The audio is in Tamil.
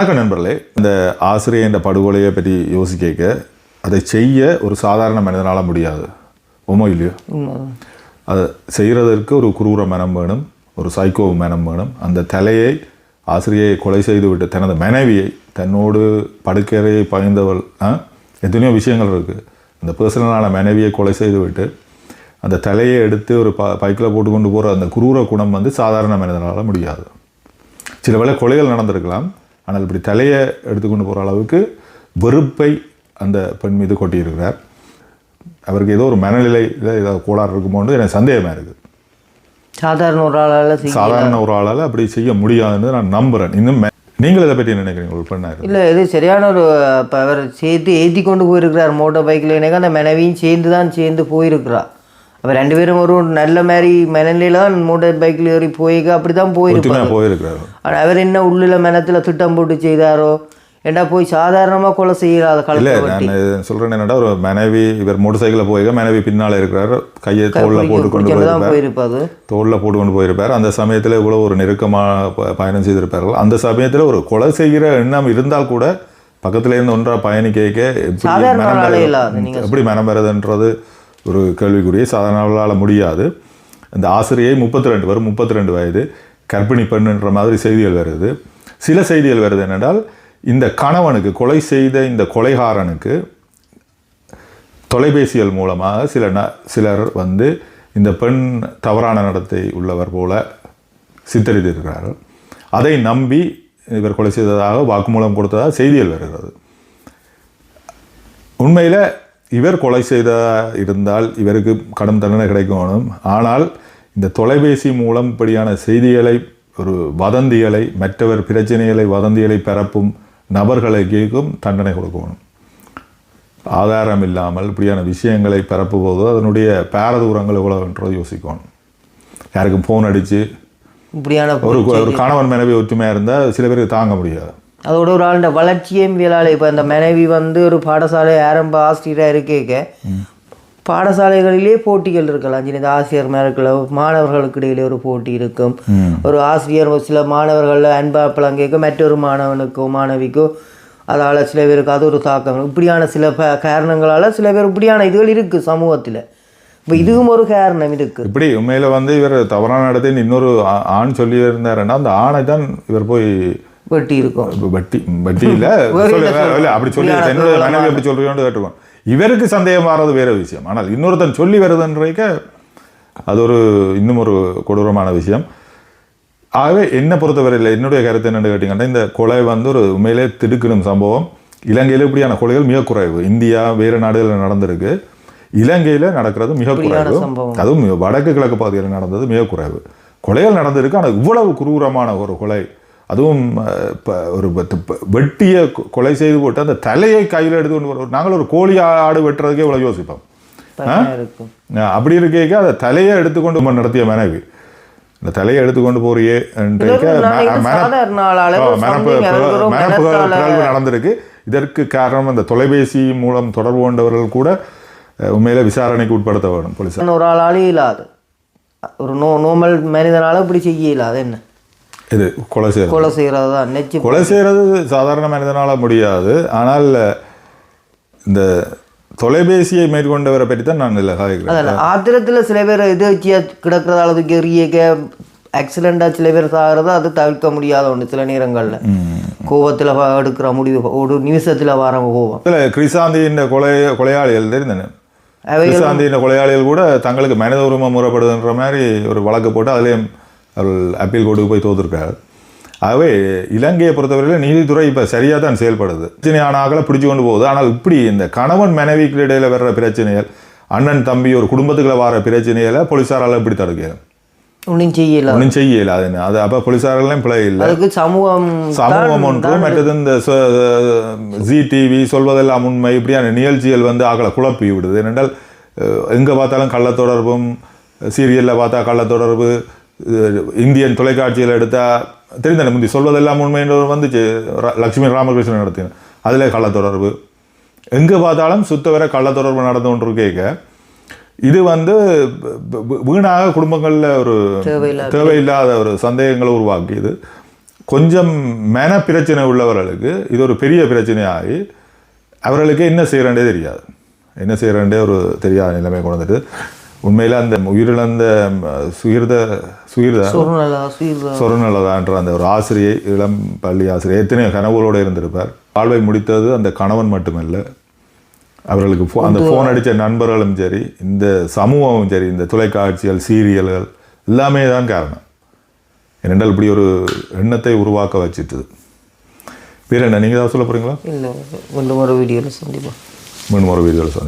வணக்கம் நண்பர்களே. இந்த ஆசிரியர் என்ற படுகொலையை பற்றி யோசிக்க அதை செய்ய ஒரு சாதாரண மனிதனால் முடியாது. உமோ இல்லையோ? அதை செய்கிறதற்கு ஒரு குரூர மனம் வேணும் ஒரு சைக்கோ மனம் வேணும். அந்த தலையை ஆசிரியை கொலை செய்துவிட்டு தனது மனைவியை தன்னோடு படுக்கையை பகிர்ந்தவள்? எத்தனையோ விஷயங்கள் இருக்குது அந்த பர்சனலான மனைவியை கொலை செய்துவிட்டு அந்த தலையை எடுத்து ஒரு ப பைக்கில் போட்டு கொண்டு போகிற அந்த குரூர குணம் வந்து சாதாரண மனிதனால் முடியாது. சில வேளை கொலைகள் நடந்திருக்கலாம். ஆனால் இப்படி தலையை எடுத்துக்கொண்டு போகிற அளவுக்கு வெறுப்பை அந்த பெண் மீது கொட்டியிருக்கிறார். அவருக்கு ஏதோ ஒரு மனநிலையில் ஏதோ கோளாறு இருக்குமோன்னு எனக்கு சந்தேகமாக இருக்குது சாதாரண ஒரு ஆளால் சாதாரண ஒரு ஆளால் அப்படி செய்ய முடியாதுன்னு நான் நம்புகிறேன் இன்னும் நீங்கள் இதை பற்றி என்ன நினைக்கிறீங்க? ஒரு பெண்ணாக இல்லை இது சரியான ஒரு இப்போ அவர் சேர்த்து ஏற்றி கொண்டு போயிருக்கிறார் மோட்டார் பைக்கில். எனக்கு அந்த மனைவியும் சேர்ந்து தான் சேர்ந்து போயிருக்கிறா. அவர் ரெண்டு பேரும் ஒரு நல்ல மாதிரி மனநிலையில தான் மோட்டார் பைக்கில் ஏறி போயிருக்க. அப்படி தான் போயிருப்பார் போயிருக்கிறார் ஆனால் அவர் என்ன உள்ளில் மனத்தில் திட்டம் போட்டு செய்தாரோ? ஏண்டா போய் சாதாரணமாக கொலை செய்யறாத இல்லை கலத்தை நான் சொல்கிறேன் என்னடா ஒரு மனைவி இவர் மோட்டர் சைக்கிளில் போயிருக்க மனைவி பின்னால் இருக்கிறார். கையை தோளில் போட்டு கொண்டு போயிருப்பார். தோளில் போட்டு கொண்டு போயிருப்பார். அந்த சமயத்தில் இவ்வளோ ஒரு நெருக்கமாக பயணம் செய்திருப்பார்கள். அந்த சமயத்தில் ஒரு கொலை செய்கிற எண்ணம் இருந்தால் கூட பக்கத்துல இருந்து ஒன்றா பயணிக்க எப்படி மனம் ஆளாலே ஒரு கேள்விக்குரிய சாதாரணால் முடியாது. இந்த ஆசிரியை முப்பத்தி ரெண்டு வரும் முப்பத்தி ரெண்டு வயது கர்ப்பிணி பெண்ணுன்ற மாதிரி செய்திகள் வருது. சில செய்திகள் வருது என்னென்றால் இந்த கணவனுக்கு கொலை செய்த இந்த கொலைகாரனுக்கு தொலைபேசிகள் மூலமாக சில ந சிலர் வந்து இந்த பெண் தவறான நடத்தை உள்ளவர் போல சித்தரித்திருக்கிறார்கள். அதை நம்பி இவர் கொலை செய்ததாக வாக்குமூலம் கொடுத்ததாக செய்திகள் வருகிறது. உண்மையில் இவர் கொலை செய்த இருந்தால் இவருக்கு கடும் தண்டனை கிடைக்கணும் ஆனால் இந்த தொலைபேசி மூலம் இப்படியான செய்திகளை ஒரு வதந்திகளை மற்றவர் பிரச்சனைகளை வதந்திகளை பரப்பும் நபர்களுக்கும் தண்டனை கொடுக்கணும் ஆதாரம் இல்லாமல் இப்படியான விஷயங்களை பரப்பும்போது அதனுடைய பேரதூரங்கள் எவ்வளோன்றதை யோசிக்கணும் யாருக்கும் ஃபோன் அடித்து இப்படியான ஒரு ஒரு கணவன் மனைவி ஒற்றுமையாக இருந்தால் சில பேருக்கு தாங்க முடியாது. அதோட ஒரு ஆளுடைய வளர்ச்சியும் வியலாளி இப்போ இந்த மனைவி வந்து ஒரு பாடசாலை ஆரம்ப ஆசிரியராக இருக்கேக்க. பாடசாலைகளிலே போட்டிகள் இருக்கலாம். சின்ன ஆசிரியர் மேற்குள்ள மாணவர்களுக்கு இடையிலே ஒரு போட்டி இருக்கும். ஒரு ஆசிரியர் சில மாணவர்கள் அன்பா பழங்கேக்க மற்றொரு மாணவனுக்கோ மாணவிக்கோ அதால் சில பேருக்கு அது ஒரு தாக்கம். இப்படியான சில காரணங்களால் சில பேர் இப்படியான இதுகள் இருக்குது சமூகத்தில். இப்போ இதுவும் ஒரு காரணம் இருக்குது இப்படி உண்மையில் வந்து இவர் தவறான இடத்தில் இன்னொரு ஆண் சொல்லி இருந்தாருன்னா அந்த ஆணை தான் இவர் போய் வெட்டி இருக்கும் வட்டி வட்டி இல்ல இல்ல அப்படி சொல்லி? என்னோட மனைவி அப்படி சொல்றீங்கன்னு கேட்டுக்கோம் இவருக்கு சந்தேகம் வர்றது வேற விஷயம். ஆனால் இன்னொருத்தன் சொல்லி வருதுன்றக்க அது ஒரு இன்னும் ஒரு கொடூரமான விஷயம். ஆகவே என்னை பொறுத்தவரையில் என்னுடைய கருத்து என்னன்னு கேட்டிங்கன்னா இந்த கொலை வந்து ஒரு உண்மையிலே திடுக்கிடும் சம்பவம். இலங்கையில் இப்படியான கொலைகள் மிக குறைவு. இந்தியா வேறு நாடுகளில் நடந்திருக்கு. இலங்கையில் நடக்கிறது மிக குறைவு. அதுவும் வடக்கு கிழக்கு பகுதியில் நடந்தது மிக குறைவு. கொலைகள் நடந்திருக்கு ஆனால் இவ்வளவு குரூரமான ஒரு கொலை அதுவும் இப்ப ஒரு வெட்டிய கொலை செய்து போட்டு அந்த தலையை கையில் எடுத்து கொண்டு வர நாங்கள் ஒரு கோழி ஆடு வெட்டுறதுக்கே இவ்வளோ யோசிப்போம். அப்படி இருக்க அந்த தலையை எடுத்துக்கொண்டு நம்ம நடத்திய மனைவி. இந்த தலையை எடுத்துக்கொண்டு போறியே மனத்தால- நடந்திருக்கு. இதற்கு காரணம் அந்த தொலைபேசி மூலம் தொடர்பு கொண்டவர்கள் கூட உண்மையில விசாரணைக்கு உட்படுத்த வேணும் போலீஸ் ஒரு ஆளாலே இல்லாது ஒரு நோ நார்மல் மனிதனால இப்படி செய்ய இல்லாது என்ன? இது கொலை செய்யறது. கொலை செய்கிறது தான் நெச்சு கொலை செய்கிறது சாதாரண மனிதனால முடியாது. ஆனால் இந்த தொலைபேசியை மேற்கொண்டவரை பற்றி தான் நான் காய்க்கிறேன் அதில் ஆத்திரத்தில் சில பேர் இது கிடக்கிறதால தூக்கி எறியக்க ஆக்சிடெண்ட்டாக சில பேர் சாகிறது அது தவிர்க்க முடியாத ஒன்று சில நேரங்களில். கோவத்தில் எடுக்கிற முடிவு ஒரு நிமிஷத்தில் வர கோவம் இதில் கிரிசாந்தியின் கொலை கொலையாளிகள் தெரிந்தன. கிரிசாந்தியின் கொலையாளிகள் கூட தங்களுக்கு மனித உரிமை முறைப்படுதுன்ற மாதிரி ஒரு வழக்கு போட்டு அதுலேயும் அவர்கள் அப்பீல் கோர்ட்டுக்கு போய் தோத்துருக்காரு ஆகவே இலங்கையை பொறுத்தவரையில் நீதித்துறை இப்போ சரியாக தான் செயல்படுது பிரச்சனையான ஆக்களை பிடிச்சு கொண்டு போகுது. ஆனால் இப்படி இந்த கணவன் மனைவிக்கு இடையில வர்ற பிரச்சனைகள் அண்ணன் தம்பி ஒரு குடும்பத்துக்குள்ள வர பிரச்சனைகளை போலீஸாரால் இப்படி தடுக்கலாம் ஒன்றும் செய்யல. ஒன்றும் செய்யல. அது அது அப்போ போலீஸாரெல்லாம் பிழை இல்லை. அதுக்கு சமூகம் சமூகம் ஒன்று மற்றது இந்த ஜி டிவி சொல்வதெல்லாம் உண்மை. இப்படியான நிகழ்ச்சிகள் வந்து ஆக்களை குழப்பி விடுது. ஏனென்றால் எங்க பார்த்தாலும் கள்ளத்தொடர்பும் சீரியலில் பார்த்தா கள்ளத்தொடர்பு இந்தியன் தொலைக்காட்சியில் எடுத்தா தெரிந்தன முந்தி சொல்வதெல்லாம் உண்மைன்ற வந்துச்சு. ர- லட்சுமி ராமகிருஷ்ணன் நடத்தின. அதில் கள்ளத்தொடர்பு. எங்கே பார்த்தாலும் சுத்த வர கள்ளத்தொடர்பு நடந்து கொண்டு கேட்க இது வந்து வீணாக குடும்பங்களில் ஒரு தேவையில்லாத ஒரு சந்தேகங்களை உருவாக்கியது. கொஞ்சம் மன பிரச்சனை உள்ளவர்களுக்கு இது ஒரு பெரிய பிரச்சனையாகி அவர்களுக்கு என்ன செய்கிறேன்டே தெரியாது. என்ன செய்கிறேன்டே ஒரு தெரியாத நிலைமை கொண்டு வந்துட்டு உண்மையில் அந்த உயிரிழந்த சொர்ணலா சுயர்தா சொருநலதான்ற அந்த ஒரு ஆசிரியை இளம் பள்ளி ஆசிரியர் எத்தனையோ கனவுகளோடு இருந்திருப்பார். வாழ்வை முடித்தது அந்த கணவன் மட்டுமல்ல. அவர்களுக்கு அந்த ஃபோன் அடித்த நண்பர்களும் சரி இந்த சமூகமும் சரி இந்த தொலைக்காட்சிகள் சீரியல்கள் எல்லாமே தான் காரணம். ஏனென்றால் இப்படி ஒரு எண்ணத்தை உருவாக்க வச்சிட்டுது. என்ன நீங்கள் தான் சொல்ல போகிறீங்களா இல்லை மீண்டும் ஒரு வீடியோவில் சந்திப்போம். மீண்டும் ஒரு வீடியோவில்